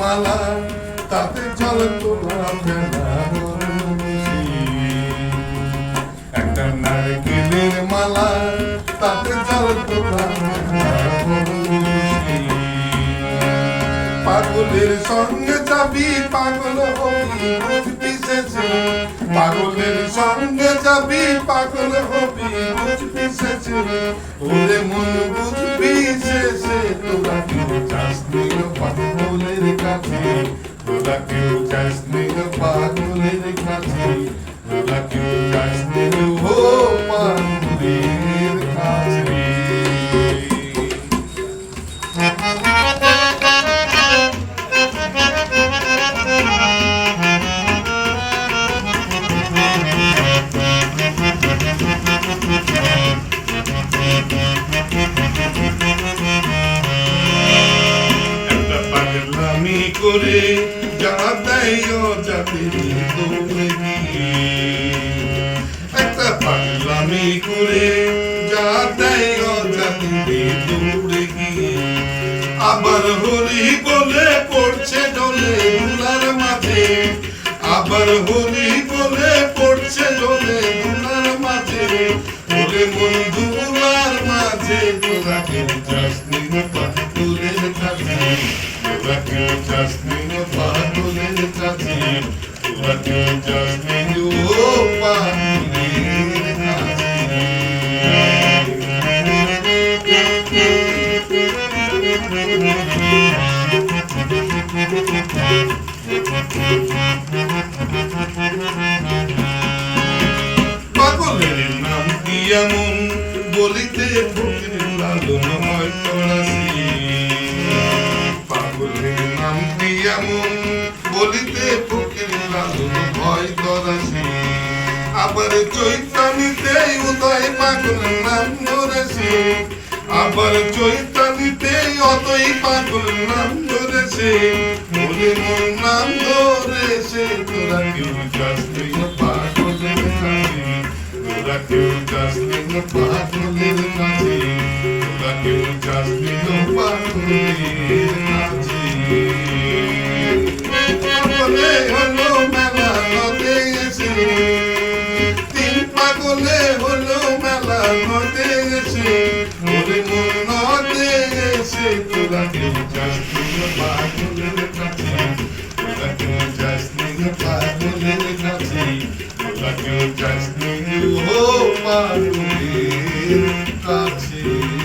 মালা তাতে চলে তোমার একটা নারকেলের মালা তাতে চলে তোমার পাগলের সঙ্গে যাবি, পাগল হবি বুঝবি শেষে পাগলের সঙ্গে যাবি, পাগল হবি বুঝবি শেষে ওরে মন বুঝবি তোরা কেউ চাস নি পাগলের কাছে। তোরা কেউ চাস নি গো পাগলের কাছে। তোরা কেউ চাস নি গো করে একটা পাগলামি করে দৌড়ে গিয়ে আবার হরি বলে পড়ছে ডলে ধুলার মাঝে। আবার হরি বলে পড়ছে ডলে ধুলার মাঝে। ওরে মন ধুলার মাঝে, তোরা বলিতে ফকির লালন হয় পড়াশি আবার চৈতানিতে উদয় পাগলের নাম ধরেছে। আবার চৈতানিতে অতই পাগলের নাম ধরেছে। বলে মোর নাম ধরেছে, তোরা কেউ তুই পাগলের কাছে। কেউ তুই পাগলের কাছে। তোরা মন নদে এসে তোরা কেউ যাস তুই পাগলের কাছে তোরা কেউ যাস তুই পাগলের কাছে তোরা কেউ যাস তুই ও পাগলের কাছে